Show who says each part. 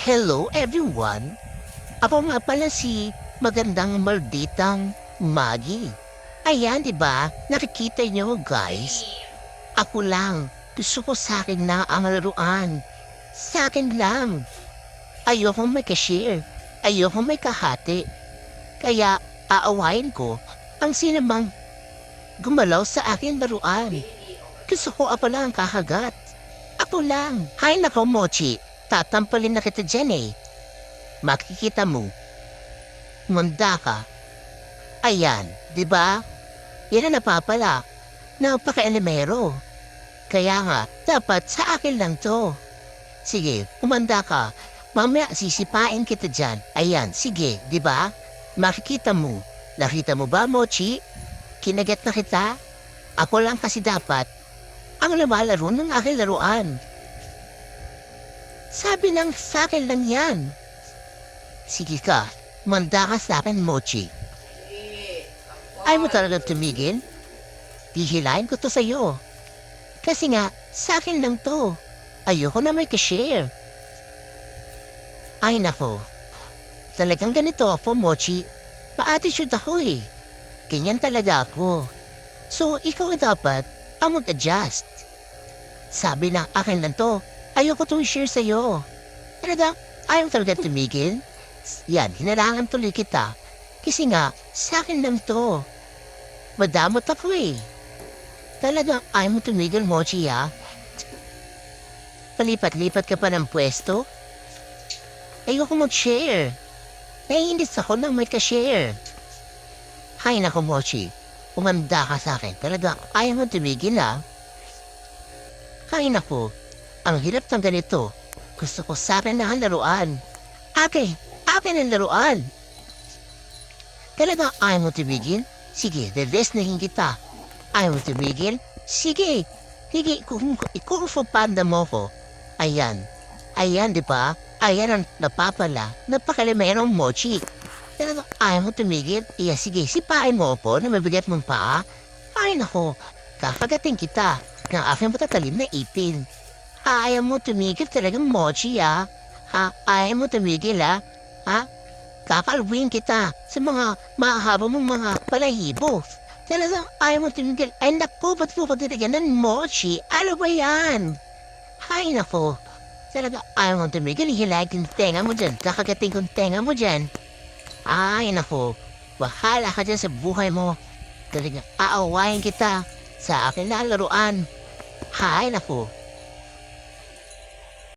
Speaker 1: Hello everyone! Ako nga pala si magandang malditang Maggie. Ayan, di ba? Nakikita niyo, guys? Ako lang. Gusto ko sa akin na ang laruan. Sa akin lang. Ayokong may cashier. Ayokong may kahati. Kaya aawain ko ang sinamang gumalaw sa akin laruan. Gusto ko apa lang ang kahagat. Ako lang. Hay nako, Mochi. Tatampalin na kita dyan eh. Makikita mo. Munda ka. Ayan, di ba? Yan ang napapala. Napaka-elemero. Kaya nga, dapat sa akin lang to. Sige, umanda ka. Mamaya sisipain kita dyan. Ayan, sige, di ba? Makikita mo. Nakita mo ba, Mochi? Kinagat na kita? Ako lang kasi dapat ang lumalaro ng aking laruan. Sabi lang sa akin lang yan. Sige ka, manda ka sa akin, Mochi. Ay mo talaga tumigil? Hihilain ko to sa'yo. Kasi nga, sa akin lang to. Ayoko na may kashare. Ay nako, talagang ganito ako, Mochi. Pa-attitude ako eh. Ganyan talaga ako. So, ikaw dapat ang mag-adjust. Sabi na akin lang to, ayoko to share sa'yo. Talaga, ayaw talaga tumigil. Yan, hinarangan tuloy kita. Kasi nga, sa akin lang to. Madamot ako eh. Talaga, ayaw mo tumigil, Mochi, ha? Palipat-lipat ka pa ng pwesto? Ayoko mag-share. Naiinis ako nang may ka-share. Hay nako, Mochi. Umanda ka sa akin. Talaga, ayaw mo tumigil, ha? Hay nako. Ang hirap ng ganito. Gusto ko sa akin na ang laruan. Ate, akin ang laruan. Talaga ayaw mo tumigil? Sige, dedesnahin kita. Ayaw mo tumigil? Sige. Sige, kung, kung panda mo ko. Ayan. Ayan, di ba? Ayan ang napapala. Napakalimerong mochi. Talaga ayaw mo tumigil? Iya, sige, sipain mo po na mabigat mong paa. Ay, nako. Kakagating kita ng aking matatalim na ipin. Ayaw mo tumigil talagang mochi, ah. Ha? Ayaw mo tumigil, ah. Ha? Kakalwin kita sa mga mahahaba mong mga palahibo. Talagang ayaw mo tumigil. Ay, naku, ba't po pagtitigan ng mochi? Ano ba yan? Ay, naku. Talaga ayaw mo tumigil. Hilag yung tenga mo dyan. Kakagating kong tenga mo dyan. Ay, naku. Bahala ka dyan sa buhay mo. Talagang aawain kita sa akin na laruan. Hay, naku.